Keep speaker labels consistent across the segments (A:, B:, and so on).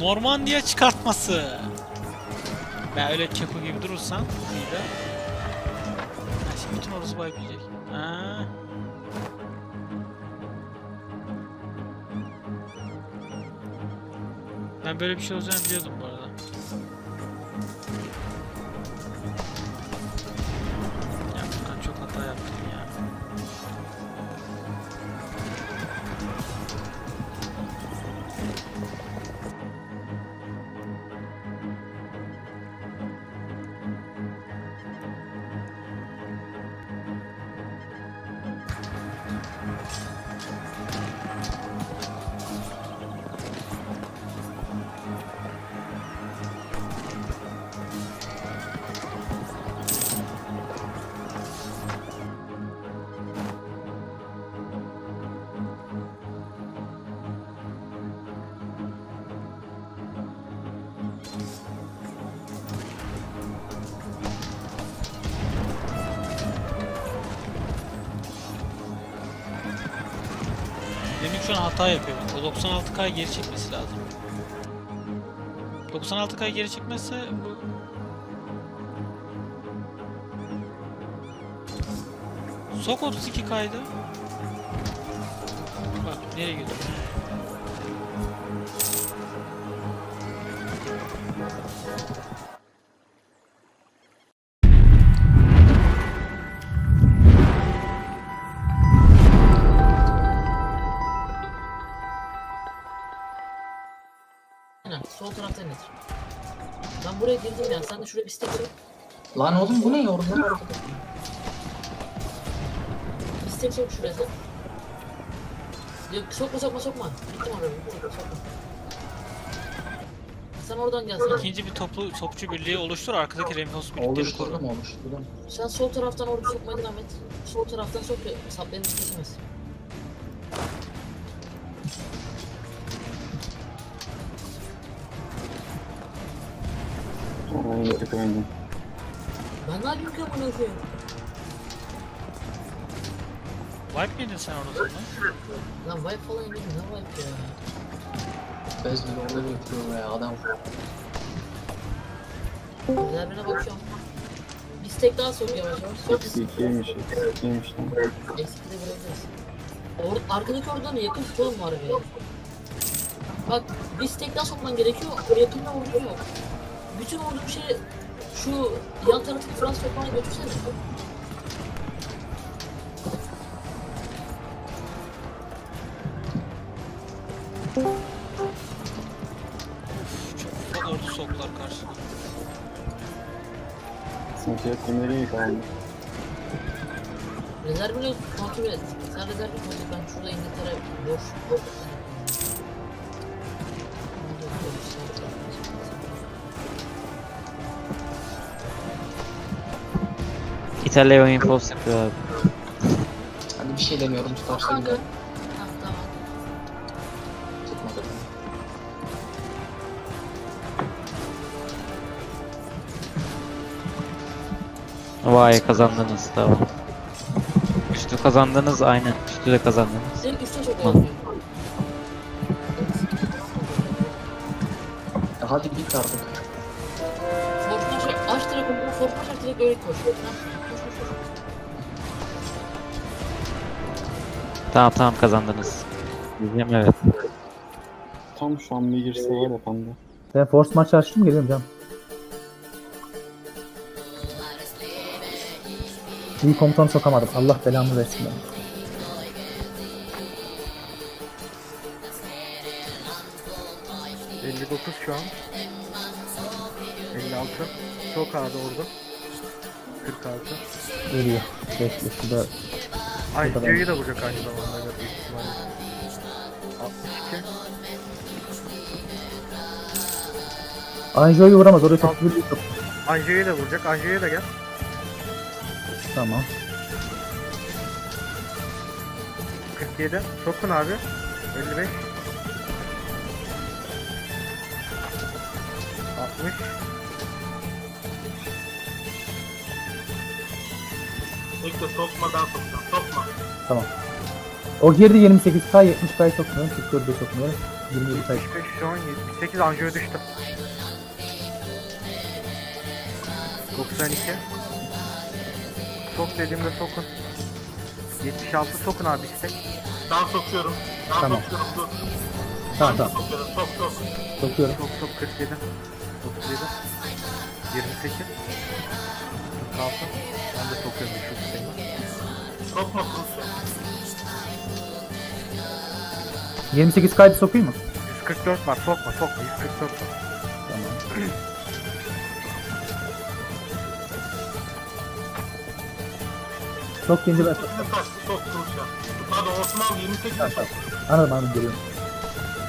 A: Normandiya çıkartması. Ben öyle keko gibi durursam iyi de. Ha, şimdi bütün orası wipe yiyecek. Ha. Ben böyle bir şey olacağını biliyordum bu şu an hata yapıyor. O 96K geri çekmesi lazım. 96K geri çekmezse bu... Sok 32 kaydı. Bak nereye gidiyor?
B: Taraftan getir. Ben buraya girdim ya sen de şuraya bir stek sok.
C: Lan oğlum bu ne orada?
B: Bir stek sok şuraya sen. Yok sokma sokma sokma. Gittim oraya stek sokma. Sen oradan gel sen.
A: İkinci bir toplu topçu birliği oluştur. Arkadaki Reinforce birlikleri koru.
C: Oluşturdum oluşturdum.
B: Sen sol taraftan orada sokmaya devam et. Sol taraftan sok ki saplarını kesemez. Ben ne yapayım ki koyayım?
A: Wipe miydin sen orada sonra?
B: Lan wipe falan yemedim ne wipe ya?
C: Bez bile orada bekliyor ya adam.
B: Rezervine bakıyorum. Bir stek daha sok yavaş yavaş. Sok.
D: İkiymiş, ikiymiş lan.
B: Eksikliği bırakacağız. Or arkadaki oradan yakın tutalım var bir. Bak bir stek daha sokman gerekiyor. Yakında ordu yok. Bütün ordu bir şey şu yan taraftaki Fransız toprağına götürsene.
A: Çok ordu soktular karşıma.
D: Sınıfiyat nereye kaldı?
B: Rezervini kontrol et. Sen rezervini kontrol et. Ben şurada İngiltere boş.
E: İtalya reinforce yapıyor abi.
C: Hadi bir şey demiyorum tutarsa
B: Kanka.
C: gider.
B: Ha, tamam.
C: Tutmadı.
E: Vay kazandınız tamam. Üstü kazandınız aynen. Üstü de kazandınız.
B: Direkt üstüne çok yazıyor.
C: Ya hadi git artık.
B: Fortuna aç, direkt. Fortuna aç direkt öyle koş. Ha, Koş
E: Tamam tamam kazandınız. Diyeceğim evet.
D: Tam şu an bir girse var ya panda.
F: Ben force maç açtım geliyorum canım. İyi komutan sokamadım. Allah belamı versin ben.
G: şu an. 56. Çok ağda orada. 46.
F: Geliyor. Bekle şurada.
G: Ay
F: kadar.
G: C'yi de vuracak aynı zamanda büyük ihtimalle. 62.
F: Anjo'yu vuramaz. Oraya çok bir çok.
G: Anje'yi de vuracak. Anje'ye de gel.
F: Tamam.
G: 47. Sokun abi. 55. 60.
H: İlk de sokmadan sokacağım. Sokma.
F: Tamam. O girdi 28k 70k sokmuyorum. 44'e sokmuyorum. 27k.
G: 75 şu an 78 Anjo'ya düştü. 92 Sok dediğimde sokun. 76 sokun abi istek.
I: Ben sokuyorum. Ben
F: Tamam.
I: sokuyorum dur.
F: Tamam
I: Ben
F: tamam.
I: sokuyorum. Sok sok.
F: Sokuyorum.
G: Sok sok 47 37 28 46 Ben de sokuyorum şu sistemi.
I: Sokma kursu.
F: 28k'yı sokayım mı?
G: 144 var sokma sokma 144 var.
F: Tamam. Sok deyince ben
I: Şimdi tak sok kursu. Pardon Osman 28
F: Tamam,
I: sok.
F: Anladım anladım geliyorum.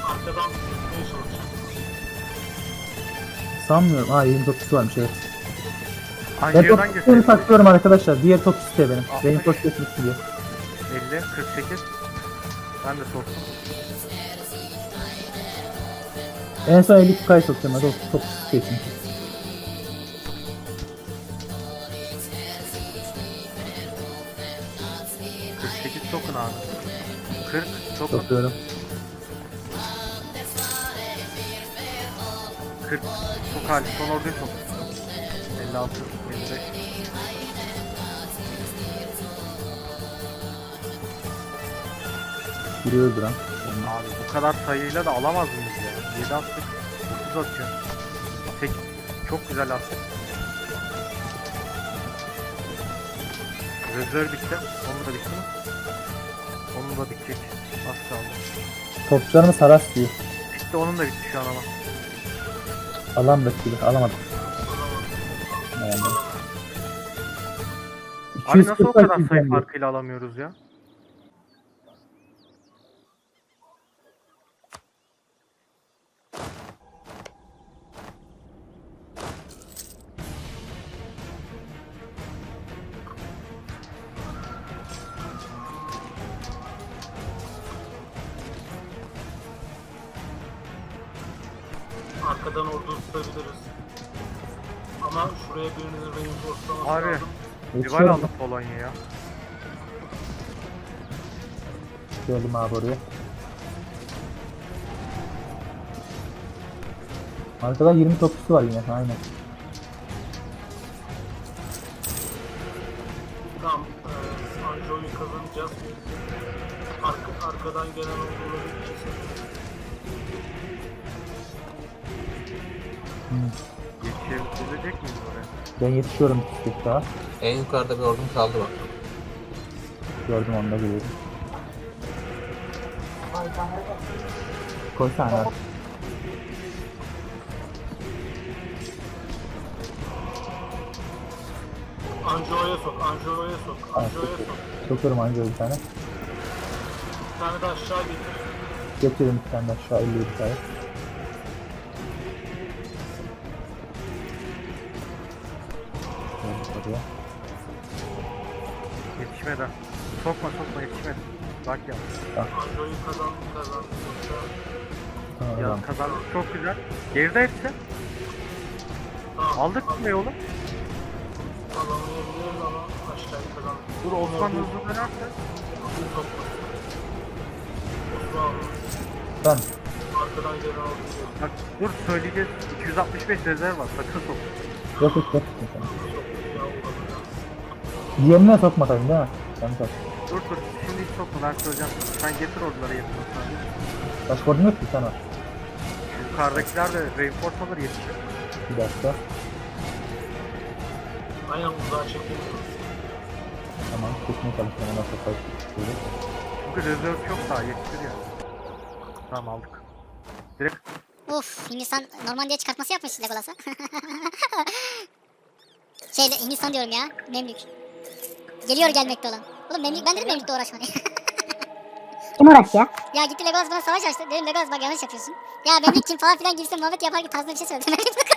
I: Arkadan ne çalışacağım?
F: Sanmıyorum. Ha 29 varmış evet. Ben
G: Anjo'dan
F: top
G: göstereyim.
F: saklıyorum arkadaşlar. Diğer top istiyor benim.
G: Altmış.
F: Benim top diye.
G: 50 48 Ben de soktum.
F: En son 52k'yı sokacağım. Hadi o top istiyor çünkü.
G: Sekiz sokun abi. 40 sokun.
F: Sokuyorum.
G: 40 sok hali son orduyu sok. 56
F: Biri öldü lan.
G: Abi bu kadar sayıyla da alamaz mıyız ya? 7 attık. 9 atıyor. 8 çok güzel attık. Rezerv bitti. Onu da bitti mi? Onun da bitecek. Az kaldı.
F: Topçularımız haras diyor.
G: Bitti onun da bitti şu an ama.
F: Alan rakibi. Alamadık. Yani.
G: Abi nasıl o
F: 240
G: kadar sayı farkıyla alamıyoruz ya?
I: Arkadan ordu tutabiliriz. Ama şuraya birinin reinforcelaması
G: Abi.
I: lazım.
G: Rival
F: Yetişiyorum.
G: aldı Polonya'ya.
F: Geldim abi oraya. Arkada 20 topçusu var yine. Aynen.
I: Tamam. E, Anjo'yu kazanacağız. Arka, arkadan gelen orduları keselim.
G: Yetişebilecek miyiz oraya?
F: Ben yetişiyorum tık daha.
J: En yukarıda bir ordum kaldı bak.
F: Gördüm onu da geliyorum. Koysana abi.
I: Anjo'ya sok. Anjo'ya sok. Anjo'ya sok.
F: Sokuyorum anca bir tane.
I: Bir tane de aşağı getir.
F: Getiriyorum bir tane de aşağı 57 tane.
G: Yetişmedi. Sokma sokma yetişmedi. Bak ya.
I: Anjo'yu kazan kazan.
F: Tamam,
G: Ya
F: tamam.
G: kazandık çok güzel. Geride hepsi.
I: Tamam.
G: Aldık mı yolu?
I: Alamayabiliriz ama aşağıyı kazan.
G: Dur Osman hızlı dönerse.
I: Topla. Osman
F: Tamam.
I: arkadan gelen orduyu
G: Bak dur söyleyeceğiz. 265 rezerv var. Sakın sok.
F: Yok yok yok. Diğerine sokma tabii değil mi? Tamam tamam.
G: Dur dur. Şimdi hiç sokma ben söyleyeceğim. Sen getir orduları yetin Osman.
F: Başka ordun yok ki sana.
G: Yukarıdakiler de reinforce alır yetişir.
F: Bir dakika.
I: Aynen uzağa çekelim.
F: Tamam. Çalışıyorum. Ona sokar. Şöyle.
G: Çünkü rezerv çok daha yetişir yani. Tamam aldık. Direkt
K: Uf Hindistan Normandiya çıkartması yapmış Legolas'a. şey Hindistan diyorum ya. Memlük. Geliyor gelmekte olan. Oğlum Memlük ben dedim Memlük'te uğraşma.
L: Kim uğraş ya?
K: ya gitti Legolas bana savaş açtı. Dedim Legolas bak yanlış yapıyorsun. Ya Memlük kim falan filan gibisinden muhabbet yapar gibi tarzında bir şey söyledi.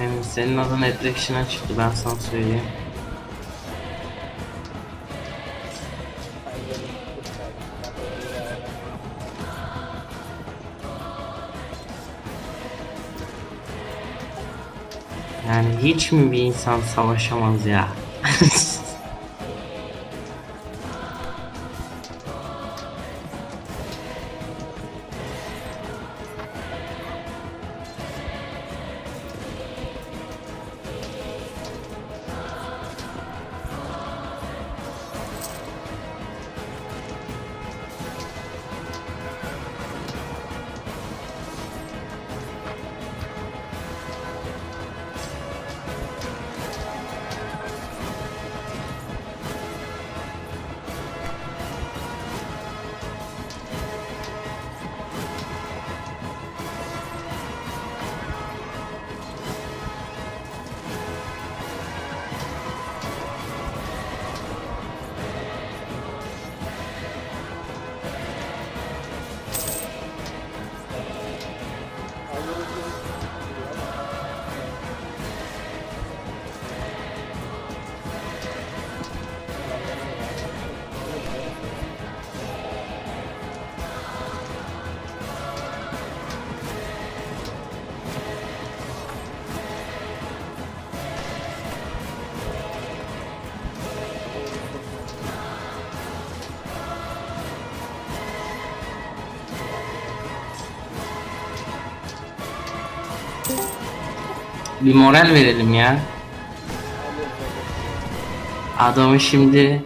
M: Yani senin adın Attraction'a çıktı ben sana söyleyeyim. Yani hiç mi bir insan savaşamaz ya? Bir moral verelim ya. Adamı şimdi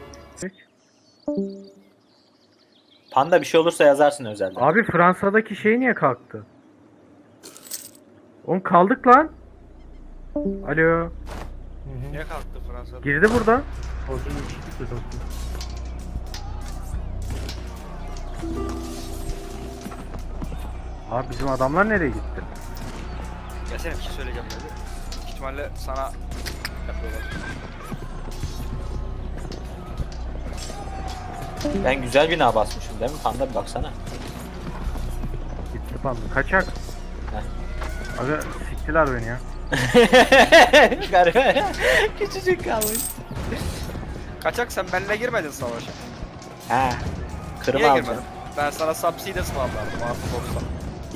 C: Panda bir şey olursa yazarsın özelden.
G: Abi Fransa'daki şey niye kalktı? Oğlum kaldık lan. Alo.
H: Niye kalktı Fransa'da?
G: Girdi burada. Abi bizim adamlar nereye gitti?
H: Gelsene bir şey söyleyeceğim. Büyük ihtimalle sana yapıyorlar.
C: Ben güzel bina basmışım değil mi? Panda bir baksana.
G: Gitti panda. Kaçak. Aga siktiler beni ya.
C: Küçücük kalmış.
H: Kaçak sen benimle girmedin savaşa.
C: Ha. Kırma
H: Niye
C: alacağım.
H: girmedin? Ben sana subside ısmarlardım artık olsa.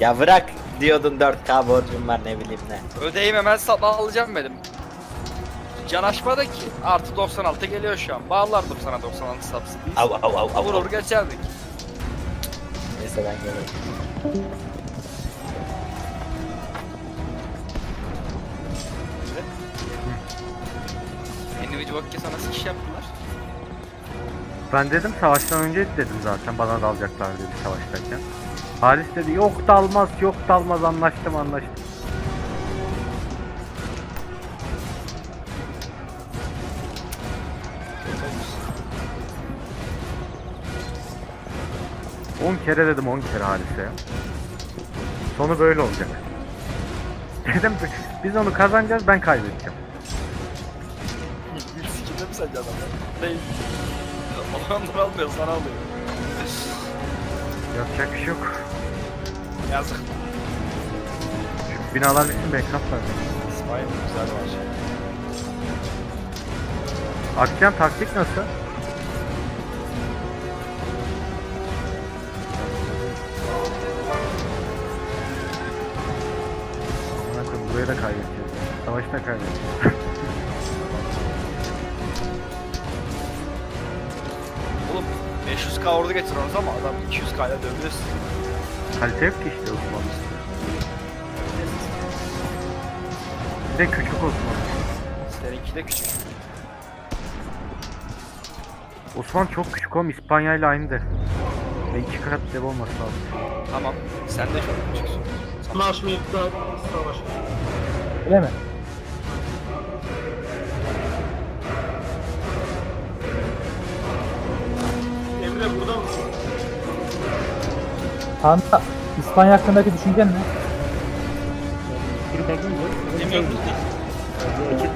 C: Ya bırak diyordun 4K borcum var ne bileyim ne.
H: Ödeyeyim hemen satın alacağım dedim. Canaşmadı ki. Artı 96 geliyor şu an. Bağlardım sana 96 subsidiyi.
C: Av av av av.
H: Vurur geçerdik.
C: Neyse ben gelirim.
H: Individual Vakki sana iş yaptılar.
G: Ben dedim savaştan önce dedim zaten bana dalacaklar dedi savaştayken. Halis dedi yok dalmaz yok dalmaz anlaştım anlaştım. On kere dedim 10 kere Halis'e. Sonu böyle olacak. Dedim biz onu kazanacağız ben kaybedeceğim.
H: Sikimde mi sence adam? Değil. Ondan almıyor sana alıyor.
G: Yapacak bir şey yok.
H: Yazık.
G: Şu binalar bitsin backup var.
H: İsmail güzel var.
G: Akşam taktik nasıl? Burayı da kaybedeceğiz. Savaşı da kaybedeceğiz.
H: 500k ordu getiriyorsunuz ama adam 200k ile dövüyorsun.
G: Kalite yok ki işte Osman. Bir de küçük Osman.
H: Seninki de küçük.
G: Osman çok küçük oğlum İspanya ile aynı de. Ve iki kat dev olması lazım.
H: Tamam. Sen de çok küçüksün.
F: Anlaşmayıp da savaş. Öyle mi? Panda, İspanya hakkındaki düşüncen ne?
A: Emre.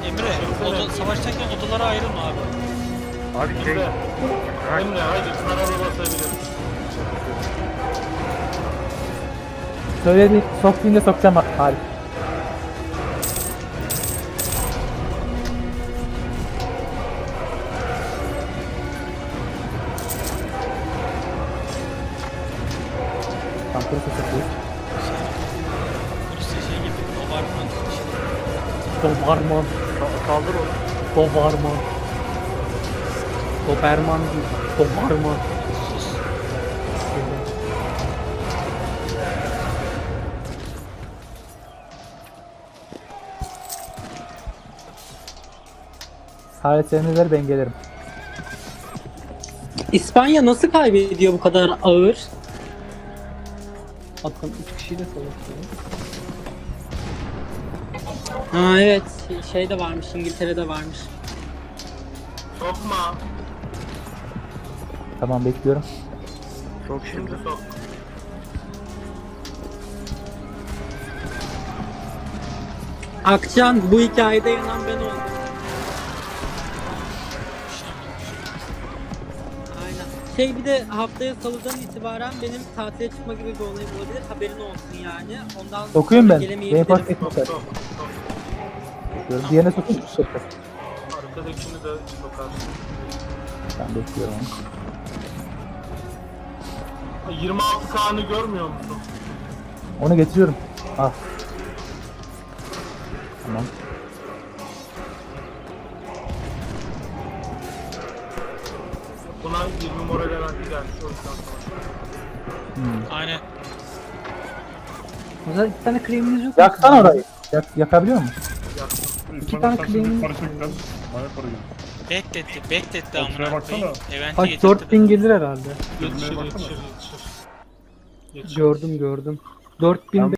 A: Emre, oda, savaştayken odalara ayrılma abi.
G: Abi şey...
H: Emre haydi sana bir basabilirim.
F: Söyledi, soktuğunda sokacağım Halis. Doberman.
G: Saldır onu.
F: Doberman. Doberman değil. Doberman. Sen ver ben gelirim.
M: İspanya nasıl kaybediyor bu kadar ağır? Bakın 3 kişiyle savaşıyor. Ha evet şey de varmış İngiltere'de varmış.
I: Sokma.
F: Tamam bekliyorum.
G: Çok şimdi.
I: Sok.
M: Akçan bu hikayede yanan ben oldum. Aynen. Şey bir de haftaya salıdan itibaren benim tatile çıkma gibi bir olayım olabilir. Haberin olsun yani. Ondan
F: Okuyun ben. Beni fark.
I: Sok. Sok.
F: Bekliyorum. Diğerine sokayım. Sokar.
I: Arkadakini de sokarsın.
F: Ben bekliyorum.
I: 26 K'nı görmüyor musun?
F: Onu getiriyorum. Al. Tamam.
I: Buna 20 moral eventi gelmiş o yüzden.
F: Hmm.
A: Aynen.
M: O zaman iki tane kreminiz yok
F: Yaksana orayı. Yak, yakabiliyor musun?
M: İki tane kreminiz
A: Bekletti, bekletti amına
I: baksana.
A: koyayım. Eventi
M: Kaç
A: getirdi.
M: 4000 gelir herhalde.
I: Yetişir yetişir yetişir. Yetişir.
M: Gördüm gördüm. 4000